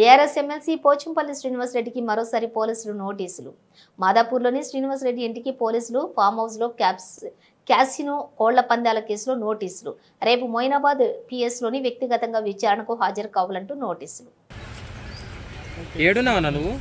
BRS MLC Pochampally శ్రీనివాసరెడ్డికి మరోసారి పోలీసులు నోటీసులు. మాదాపూర్లోని శ్రీనివాసరెడ్డి ఇంటికి పోలీసులు ఫామ్ హౌస్లో క్యాప్స్ క్యాసినో కోళ్ళ పందాల కేసులో నోటీసులు. రేపు మొయినాబాద్ పిఎస్లోని వ్యక్తిగతంగా విచారణకు హాజరు కావాలంటూ నోటీసులు. ఏడున్నావా నువ్వు?